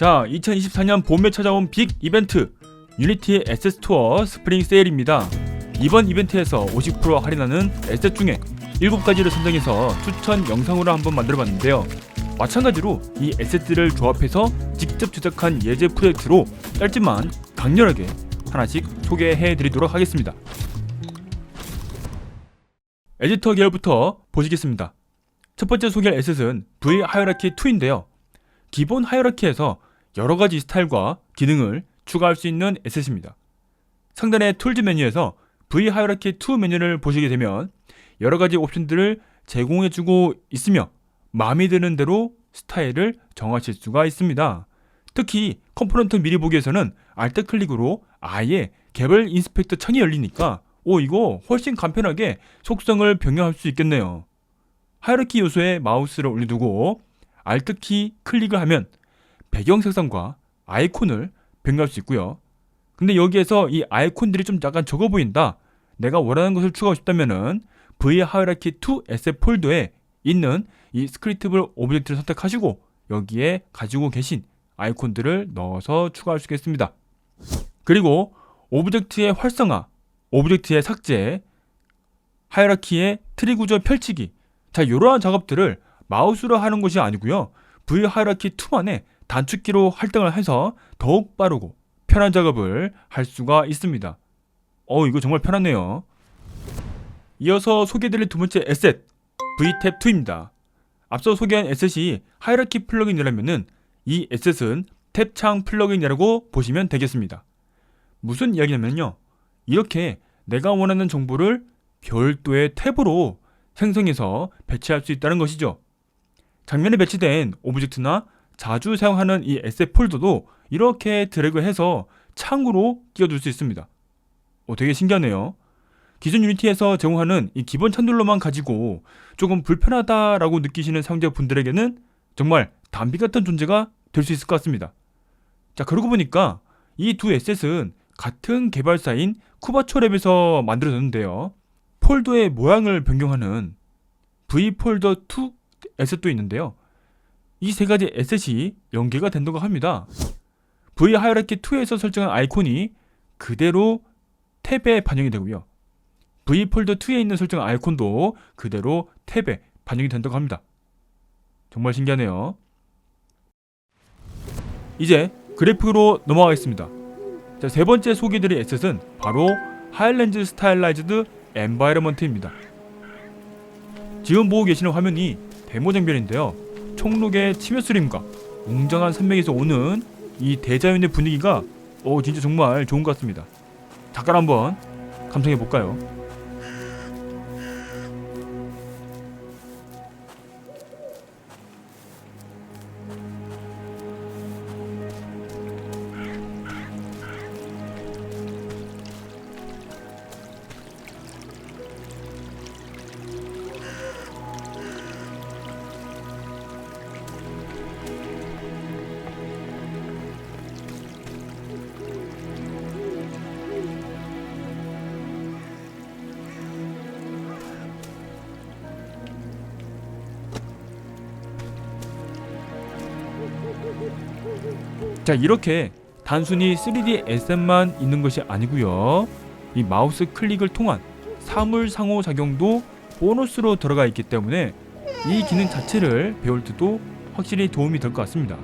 자, 2024년 봄에 찾아온 빅 이벤트 유니티 에셋 스토어 스프링 세일입니다. 이번 이벤트에서 50% 할인하는 에셋 중에 7가지를 선정해서 추천 영상으로 한번 만들어봤는데요. 마찬가지로 이 에셋들을 조합해서 직접 제작한 예제 프로젝트로 짧지만 강렬하게 하나씩 소개해드리도록 하겠습니다. 에디터 계열부터 보시겠습니다. 첫 번째 소개할 에셋은 V 하이어라키 2인데요. 기본 하이어라키에서 여러 가지 스타일과 기능을 추가할 수 있는 에셋입니다. 상단의 툴즈 메뉴에서 V 하이어라키 2 메뉴를 보시게 되면 여러 가지 옵션들을 제공해주고 있으며 마음에 드는 대로 스타일을 정하실 수가 있습니다. 특히 컴포넌트 미리 보기에서는 알트 클릭으로 아예 개별 인스펙터 창이 열리니까 오 이거 훨씬 간편하게 속성을 변경할 수 있겠네요. 하이어라키 요소에 마우스를 올려두고 Alt키 클릭을 하면 배경 색상과 아이콘을 변경할 수 있고요. 근데 여기에서 이 아이콘들이 좀 약간 적어 보인다. 내가 원하는 것을 추가하고 싶다면은 V 하이어라키 2 에셋 폴더에 있는 이 스크립트블 오브젝트를 선택하시고 여기에 가지고 계신 아이콘들을 넣어서 추가할 수 있겠습니다. 그리고 오브젝트의 활성화, 오브젝트의 삭제, 하이어라키의 트리 구조 펼치기. 자, 이러한 작업들을 마우스로 하는 것이 아니고요. V 하이어라키 2만의 단축키로 할당을 해서 더욱 빠르고 편한 작업을 할 수가 있습니다. 어, 이거 정말 편하네요. 이어서 소개드릴 두 번째 에셋, VTab 2입니다. 앞서 소개한 에셋이 하이어라키 플러그인이라면은 이 에셋은 탭창 플러그인이라고 보시면 되겠습니다. 무슨 이야기냐면요. 이렇게 내가 원하는 정보를 별도의 탭으로 생성해서 배치할 수 있다는 것이죠. 장면에 배치된 오브젝트나 자주 사용하는 이 에셋 폴더도 이렇게 드래그해서 창으로 끼워둘 수 있습니다. 어, 되게 신기하네요. 기존 유니티에서 제공하는 이 기본 찬들로만 가지고 조금 불편하다라고 느끼시는 사용자분들에게는 정말 담비 같은 존재가 될 수 있을 것 같습니다. 자, 그러고 보니까 이 두 에셋은 같은 개발사인 쿠바초랩에서 만들어졌는데요. 폴더의 모양을 변경하는 V 폴더 2 에셋도 있는데요. 이 세 가지 에셋이 연계가 된다고 합니다. V 하이어라키 2에서 설정한 아이콘이 그대로 탭에 반영이 되고요. V 폴더 2에 있는 설정 아이콘도 그대로 탭에 반영이 된다고 합니다. 정말 신기하네요. 이제 그래픽으로 넘어가겠습니다. 자, 세 번째 소개드릴 에셋은 바로 하일랜드 스타일라이즈드 엔바이러먼트입니다. 지금 보고 계시는 화면이 데모 장면인데요. 총록의 치며스림과 웅장한 산맥에서 오는 이 대자연의 분위기가 오 진짜 정말 좋은 것 같습니다. 잠깐 한번 감상해 볼까요? 자 이렇게 단순히 3D SM만 있는 것이 아니고요. 이 마우스 클릭을 통한 사물 상호 작용도 보너스로 들어가 있기 때문에 이 기능 자체를 배울 때도 확실히 도움이 될 것 같습니다.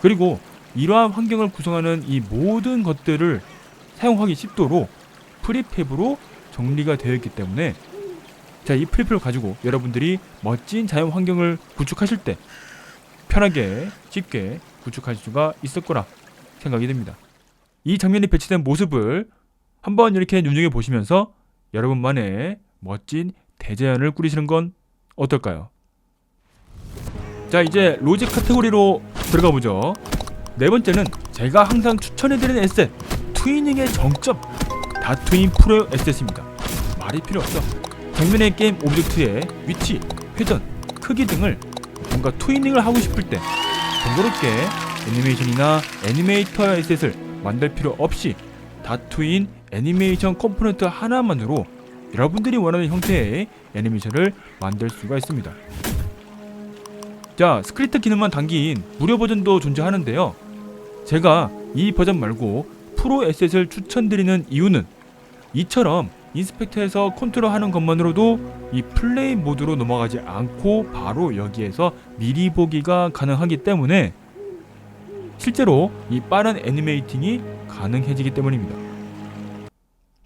그리고 이러한 환경을 구성하는 이 모든 것들을 사용하기 쉽도록 프리팹으로 정리가 되어 있기 때문에 자, 이 프리팹을 가지고 여러분들이 멋진 자연 환경을 구축하실 때 편하게 쉽게 구축할 수가 있을 거라 생각이 됩니다. 이 장면이 배치된 모습을 한번 이렇게 눈여겨 보시면서 여러분만의 멋진 대자연을 꾸리시는 건 어떨까요? 자 이제 로직 카테고리로 들어가 보죠. 네 번째는 제가 항상 추천해드리는 에셋 트위닝의 정점 다트윈 프로 에셋입니다. 말이 필요 없죠. 장면의 게임 오브젝트의 위치, 회전, 크기 등을 뭔가 트위닝을 하고 싶을 때 번거롭게 애니메이션이나 애니메이터 에셋을 만들 필요 없이 다트윈 애니메이션 컴포넌트 하나만으로 여러분들이 원하는 형태의 애니메이션을 만들 수가 있습니다. 자, 스크립트 기능만 담긴 무료 버전도 존재하는데요. 제가 이 버전 말고 프로 에셋을 추천드리는 이유는 이처럼 인스펙터에서 컨트롤하는 것만으로도 이 플레이 모드로 넘어가지 않고 바로 여기에서 미리 보기가 가능하기 때문에 실제로 이 빠른 애니메이팅이 가능해지기 때문입니다.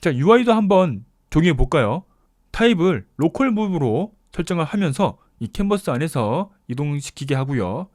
자, UI도 한번 적용해 볼까요? 타입을 로컬 무브로 설정을 하면서 이 캔버스 안에서 이동시키게 하고요.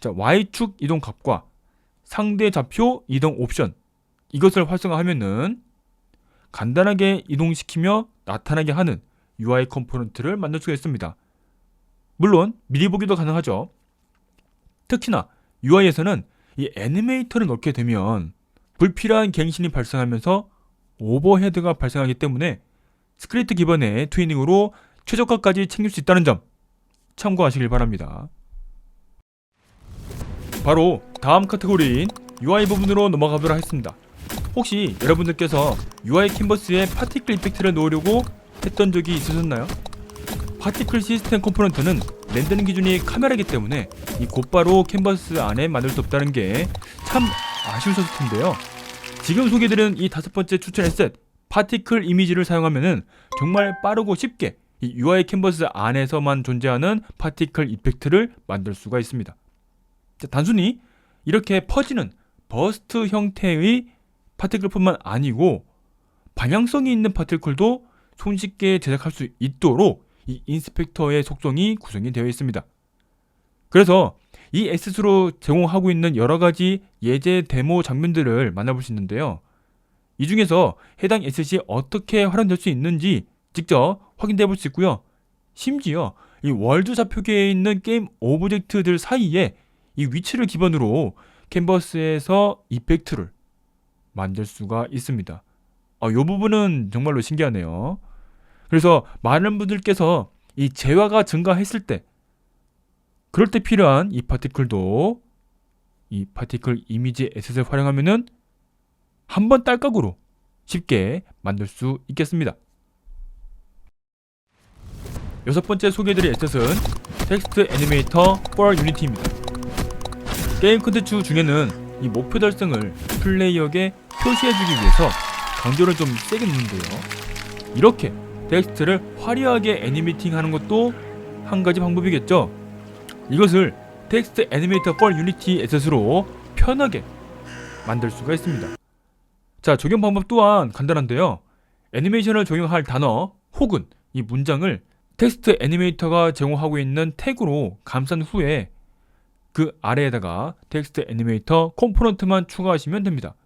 자, Y축 이동 값과 상대 좌표 이동 옵션 이것을 활성화하면은 간단하게 이동시키며 나타나게 하는 UI 컴포넌트를 만들 수가 있습니다. 물론 미리 보기도 가능하죠. 특히나 UI에서는 이 애니메이터를 넣게 되면 불필요한 갱신이 발생하면서 오버헤드가 발생하기 때문에 스크립트 기반의 트위닝으로 최저가까지 챙길 수 있다는 점 참고하시길 바랍니다. 바로 다음 카테고리인 UI 부분으로 넘어가 보도록 하겠습니다. 혹시 여러분들께서 UI 캔버스에 파티클 이펙트를 넣으려고 했던 적이 있으셨나요? 파티클 시스템 컴포넌트는 렌더링 기준이 카메라이기 때문에 이 곧바로 캔버스 안에 만들 수 없다는 게 참 아쉬우셨을 텐데요. 지금 소개드린 이 다섯 번째 추천 에셋 파티클 이미지를 사용하면은 정말 빠르고 쉽게 이 UI 캔버스 안에서만 존재하는 파티클 이펙트를 만들 수가 있습니다. 자, 단순히 이렇게 퍼지는 버스트 형태의 파티클뿐만 아니고 방향성이 있는 파티클도 손쉽게 제작할 수 있도록 이 인스펙터의 속성이 구성이 되어 있습니다. 그래서 이 에셋으로 제공하고 있는 여러 가지 예제 데모 장면들을 만나볼 수 있는데요. 이 중에서 해당 에셋이 어떻게 활용될 수 있는지 직접 확인해 볼 수 있고요. 심지어 이 월드 좌표계에 있는 게임 오브젝트들 사이에 이 위치를 기반으로 캔버스에서 이펙트를 만들 수가 있습니다. 아, 이 부분은 정말로 신기하네요. 그래서 많은 분들께서 이 재화가 증가했을 때 그럴 때 필요한 이 파티클도 이 파티클 이미지 에셋을 활용하면은 한 번 딸깍으로 쉽게 만들 수 있겠습니다. 여섯 번째 소개해드릴 에셋은 텍스트 애니메이터 for 유니티입니다. 게임 콘텐츠 중에는 이 목표 달성을 플레이어에게 표시해주기 위해서 강조를 좀 세게 넣는데요. 이렇게 텍스트를 화려하게 애니메이팅 하는 것도 한 가지 방법이겠죠. 이것을 텍스트 애니메이터 for 유니티 에셋으로 편하게 만들 수가 있습니다. 자, 적용 방법 또한 간단한데요. 애니메이션을 적용할 단어 혹은 이 문장을 텍스트 애니메이터가 제공하고 있는 태그로 감싼 후에 그 아래에다가 텍스트 애니메이터 컴포넌트만 추가하시면 됩니다.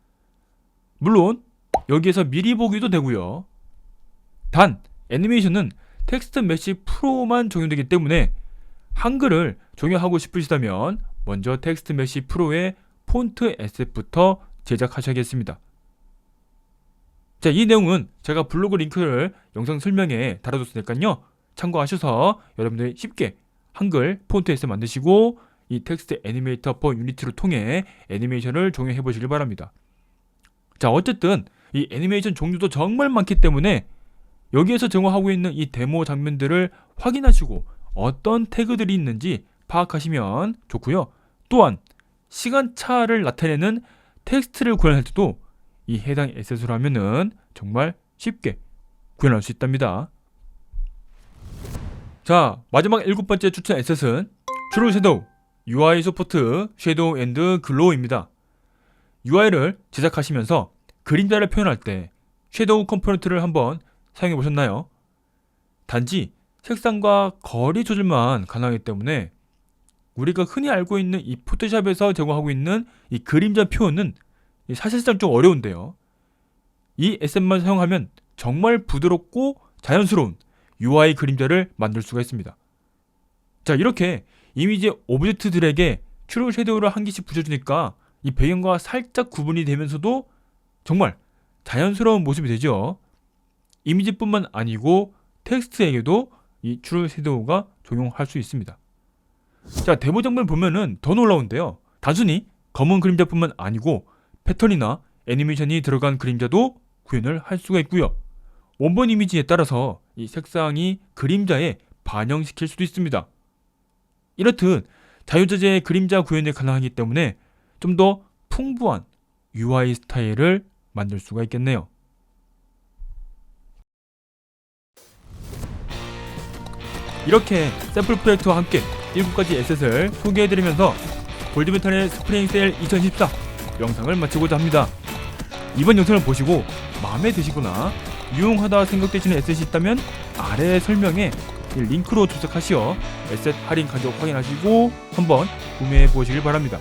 물론 여기에서 미리 보기도 되고요. 단 애니메이션은 텍스트 메시 프로만 적용되기 때문에 한글을 적용하고 싶으시다면 먼저 텍스트 메시 프로의 폰트 에셋부터 제작하셔야겠습니다. 자, 이 내용은 제가 블로그 링크를 영상 설명에 달아뒀으니까요. 참고하셔서 여러분들이 쉽게 한글 폰트 에셋 만드시고 이 텍스트 애니메이터 퍼 유니티를 통해 애니메이션을 적용해 보시길 바랍니다. 자, 어쨌든 이 애니메이션 종류도 정말 많기 때문에 여기에서 제공하고 있는 이 데모 장면들을 확인하시고 어떤 태그들이 있는지 파악하시면 좋고요. 또한 시간차를 나타내는 텍스트를 구현할 때도 이 해당 에셋으로 하면은 정말 쉽게 구현할 수 있답니다. 자, 마지막 일곱 번째 추천 에셋은 트루 섀도우 UI 소포트 섀도우 앤드 글로우입니다. UI를 제작하시면서 그림자를 표현할 때 섀도우 컴포넌트를 한번 사용해 보셨나요? 단지 색상과 거리 조절만 가능하기 때문에 우리가 흔히 알고 있는 이 포토샵에서 제공하고 있는 이 그림자 표현은 사실상 좀 어려운데요. 이 에셋만 사용하면 정말 부드럽고 자연스러운 UI 그림자를 만들 수가 있습니다. 자, 이렇게 이미지 오브젝트들에게 트루 섀도우를 한 개씩 붙여주니까 이 배경과 살짝 구분이 되면서도 정말 자연스러운 모습이 되죠. 이미지뿐만 아니고 텍스트에게도 이 트루 섀도우가 적용할 수 있습니다. 자, 데모 장면을 보면은 더 놀라운데요. 단순히 검은 그림자뿐만 아니고 패턴이나 애니메이션이 들어간 그림자도 구현을 할 수가 있고요. 원본 이미지에 따라서 이 색상이 그림자에 반영시킬 수도 있습니다. 이렇듯 자유자재의 그림자 구현이 가능하기 때문에 좀 더 풍부한 UI 스타일을 만들 수가 있겠네요. 이렇게 샘플 프로젝트와 함께 7가지 에셋을 소개해드리면서 골드메탈의 스프링 세일 2014 영상을 마치고자 합니다. 이번 영상을 보시고 마음에 드시거나 유용하다 생각되시는 에셋이 있다면 아래 설명에 이 링크로 접속하시어 에셋 할인 가격 확인하시고 한번 구매해 보시길 바랍니다.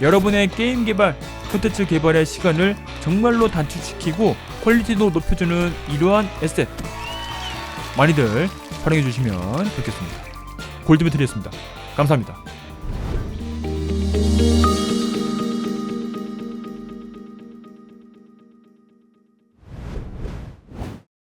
여러분의 게임 개발, 콘텐츠 개발의 시간을 정말로 단축시키고 퀄리티도 높여주는 이러한 에셋 많이들 활용해 주시면 좋겠습니다. 골드메틀이었습니다. 감사합니다.